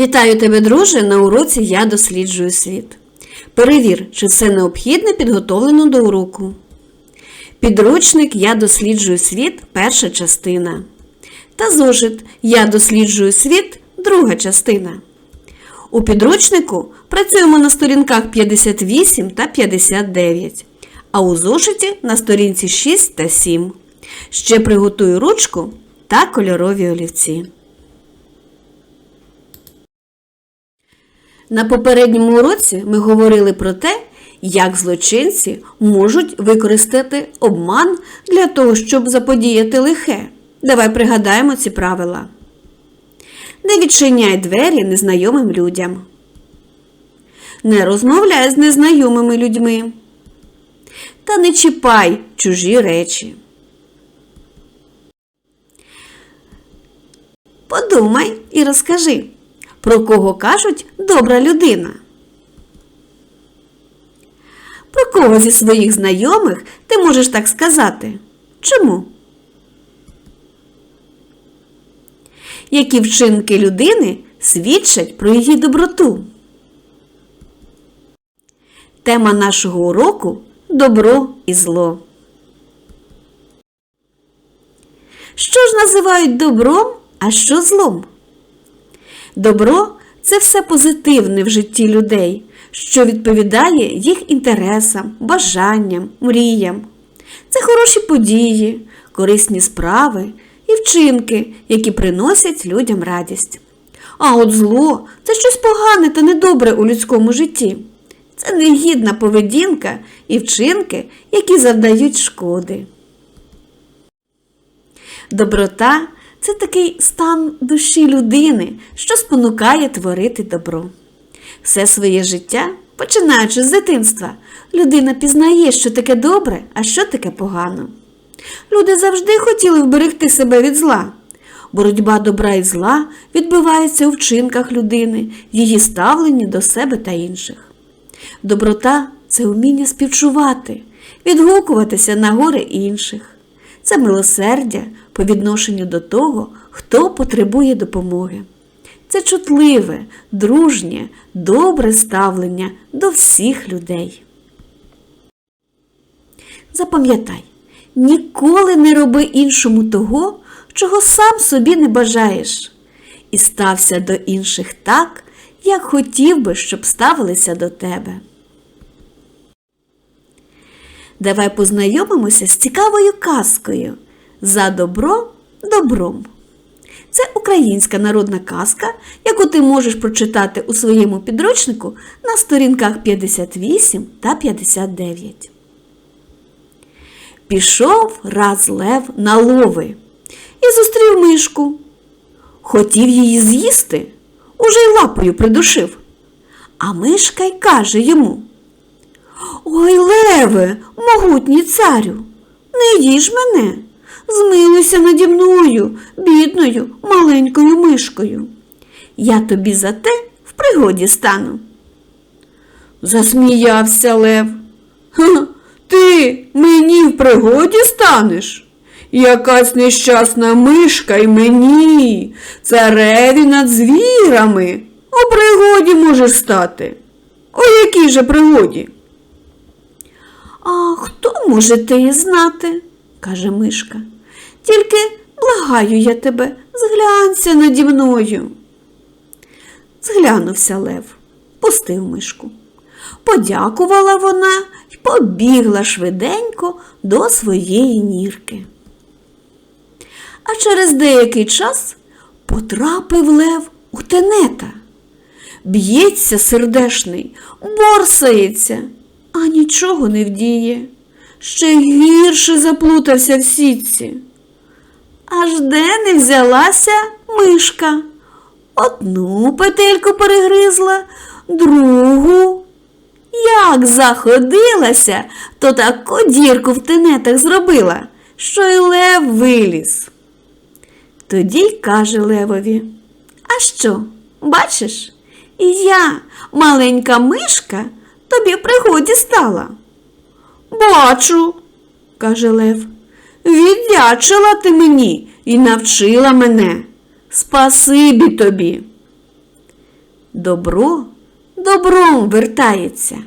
Вітаю тебе, друже, на уроці Я досліджую світ. Перевір, чи все необхідне підготовлено до уроку. Підручник Я досліджую світ перша частина. Та зошит Я досліджую світ друга частина. У підручнику працюємо на сторінках 58 та 59, а у зошиті на сторінці 6 та 7. Ще приготуй ручку та кольорові олівці. На попередньому уроці ми говорили про те, як злочинці можуть використати обман для того, щоб заподіяти лихе. Давай пригадаємо ці правила. Не відчиняй двері незнайомим людям. Не розмовляй з незнайомими людьми. Та не чіпай чужі речі. Подумай і розкажи, про кого кажуть добра людина. Про кого зі своїх знайомих ти можеш так сказати? Чому? Які вчинки людини свідчать про її доброту? Тема нашого уроку добро і зло. Що ж називають добром, а що злом? Добро це все позитивне в житті людей, що відповідає їх інтересам, бажанням, мріям. Це хороші події, корисні справи і вчинки, які приносять людям радість. А от зло це щось погане та недобре у людському житті. Це негідна поведінка і вчинки, які завдають шкоди. Доброта це такий стан душі людини, що спонукає творити добро. Все своє життя, починаючи з дитинства, людина пізнає, що таке добре, а що таке погано. Люди завжди хотіли вберегти себе від зла. Боротьба добра і зла відбивається у вчинках людини, її ставленні до себе та інших. Доброта це вміння співчувати, відгукуватися на горе інших. Це милосердя по відношенню до того, хто потребує допомоги. Це чутливе, дружнє, добре ставлення до всіх людей. Запам'ятай, ніколи не роби іншому того, чого сам собі не бажаєш, і стався до інших так, як хотів би, щоб ставилися до тебе. Давай познайомимося з цікавою казкою За добро добром. Це українська народна казка, яку ти можеш прочитати у своєму підручнику на сторінках 58 та 59. Пішов раз лев на лови і зустрів мишку. Хотів її з'їсти, уже й лапою придушив. А мишка й каже йому Ой, леве, могутній царю, не їж мене, змилуйся наді мною, бідною, маленькою мишкою. Я тобі за те в пригоді стану. Засміявся Лев. Ха, ти мені в пригоді станеш? Якась нещасна мишка й мені, цареві над звірами. У пригоді можеш стати. У якій же пригоді? А хто може те знати? каже мишка. Тільки благаю я тебе, зглянься наді мною. Зглянувся Лев, пустив мишку. Подякувала вона й побігла швиденько до своєї нірки. А через деякий час потрапив Лев у тенета. Б'ється сердешний, борсається а нічого не вдіє. Ще гірше заплутався в сітці. Аж де не взялася мишка. Одну петельку перегризла, другу. Як заходилася, то таку дірку в тенетах зробила, що й лев виліз. Тоді й каже Левові, а що, бачиш, я, маленька мишка, тобі в пригоді стала? Бачу, каже Лев. Віддячила ти мені і навчила мене. Спасибі тобі. добро добром вертається.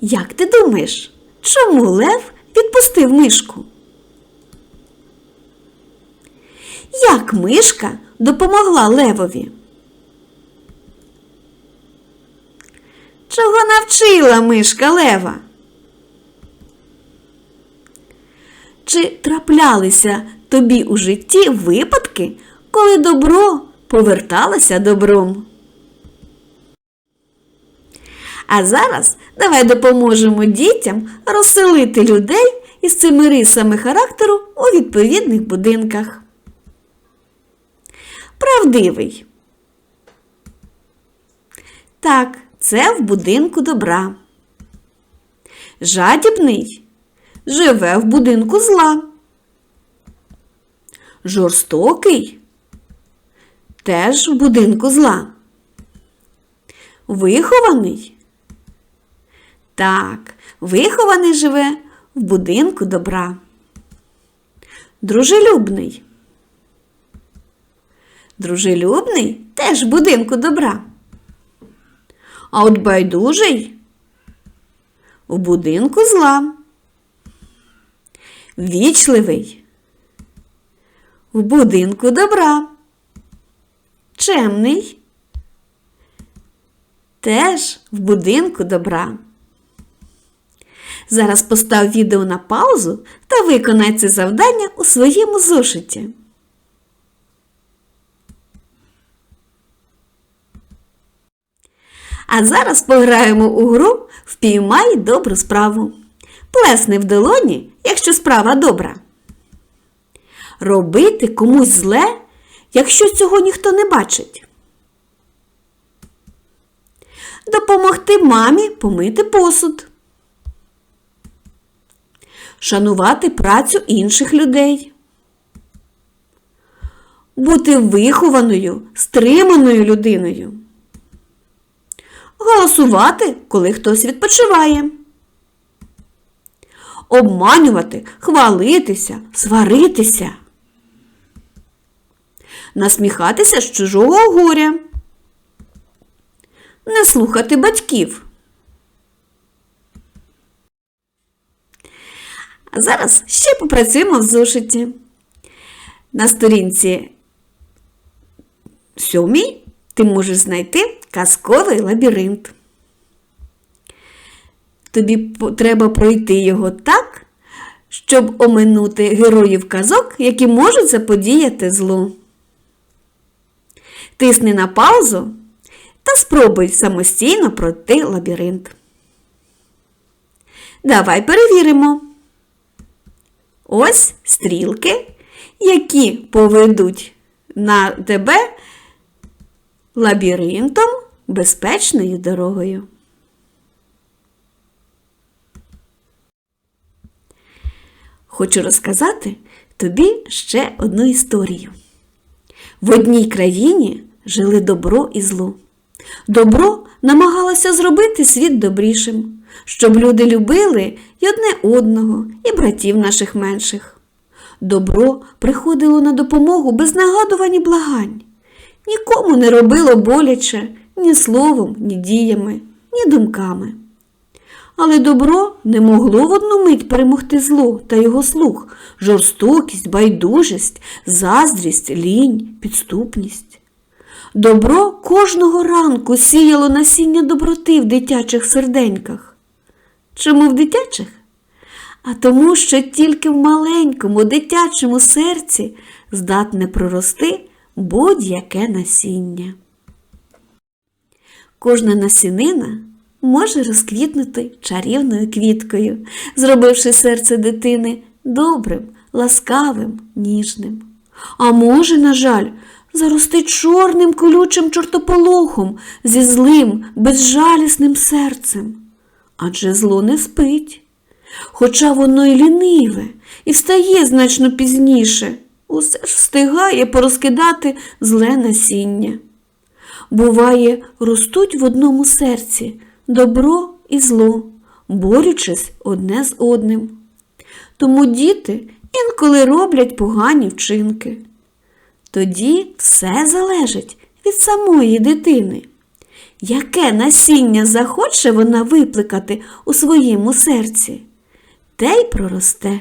Як ти думаєш, чому Лев відпустив мишку? Як мишка допомогла Левові? Чого навчила мишка Лева? Чи траплялися тобі у житті випадки, коли добро поверталося добром? А зараз давай допоможемо дітям розселити людей із цими рисами характеру у відповідних будинках. Правдивий. Так, це в будинку добра. Жадібний живе в будинку зла. Жорстокий теж в будинку зла. Вихований. Так, вихований живе в будинку добра. Дружелюбний. Дружелюбний теж в будинку добра. А от байдужий у будинку зла. Вічливий в будинку добра. Чемний теж в будинку добра. Зараз постав відео на паузу та виконай це завдання у своєму зошиті. А зараз пограємо у гру Впіймай добру справу. Плесни в долоні, якщо справа добра. Робити комусь зле, якщо цього ніхто не бачить. Допомогти мамі помити посуд. Шанувати працю інших людей. Бути вихованою, стриманою людиною. Голосувати, коли хтось відпочиває. Обманювати, хвалитися, сваритися. Насміхатися з чужого горя. Не слухати батьків. А зараз ще попрацюємо в зошиті. На сторінці сьомій ти можеш знайти казковий лабіринт. Тобі треба пройти його так, щоб оминути героїв казок, які можуть заподіяти зло. Тисни на паузу та спробуй самостійно пройти лабіринт. Давай перевіримо. Ось стрілки, які поведуть на тебе лабіринтом безпечною дорогою. Хочу розказати тобі ще одну історію. В одній країні жили добро і зло. Добро намагалося зробити світ добрішим, щоб люди любили й одне одного, і братів наших менших. Добро приходило на допомогу без нагадувань і благань. Нікому не робило боляче ні словом, ні діями, ні думками. Але добро не могло в одну мить перемогти зло та його слух, жорстокість, байдужість, заздрість, лінь, підступність. Добро кожного ранку сіяло насіння доброти в дитячих серденьках. Чому в дитячих? А тому, що тільки в маленькому дитячому серці здатне прорости будь-яке насіння. Кожна насінина може розквітнути чарівною квіткою, зробивши серце дитини добрим, ласкавим, ніжним. А може, на жаль, зарости чорним колючим чортополохом зі злим, безжалісним серцем. Адже зло не спить. Хоча воно й ліниве і встає значно пізніше, усе ж встигає порозкидати зле насіння. Буває, ростуть в одному серці добро і зло, борючись одне з одним. Тому діти інколи роблять погані вчинки. Тоді все залежить від самої дитини. Яке насіння захоче вона випликати у своєму серці, те й проросте.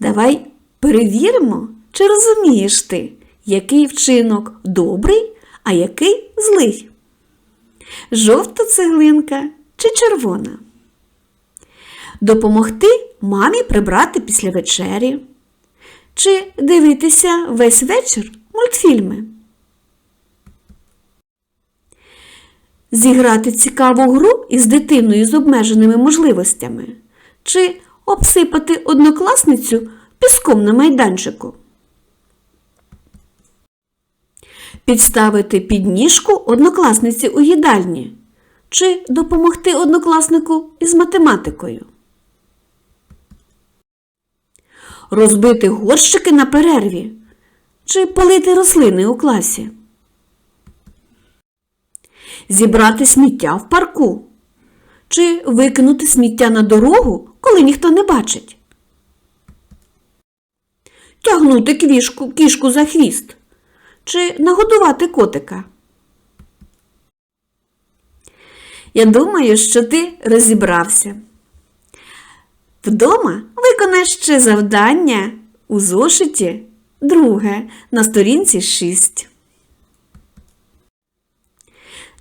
Давай перевіримо, чи розумієш ти, який вчинок добрий, а який злий. Жовта цеглинка чи червона. Допомогти мамі прибрати після вечері. Чи дивитися весь вечір мультфільми. Зіграти цікаву гру із дитиною з обмеженими можливостями. Чи обсипати однокласницю піском на майданчику. Підставити підніжку однокласниці у їдальні. Чи допомогти однокласнику із математикою. Розбити горщики на перерві. Чи полити рослини у класі. Зібрати сміття в парку. Чи викинути сміття на дорогу, коли ніхто не бачить. Тягнути квішку, кішку за хвіст. Чи нагодувати котика. Я думаю, що ти розібрався. Вдома виконаєш ще завдання у зошиті друге на сторінці 6.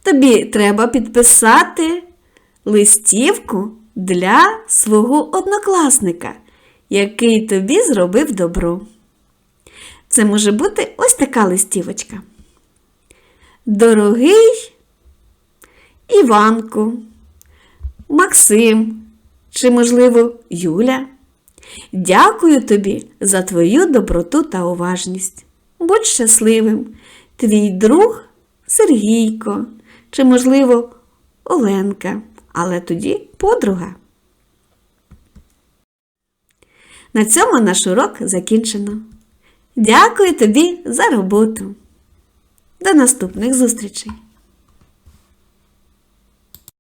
Тобі треба підписати листівку для свого однокласника, який тобі зробив добро. Це може бути ось така листівочка. Дорогий Іванку, Максим чи, можливо, Юля. Дякую тобі за твою доброту та уважність. Будь щасливим, твій друг Сергійко, чи, можливо, Оленка, але тоді подруга. На цьому наш урок закінчено. Дякую тобі за роботу. До наступних зустрічей!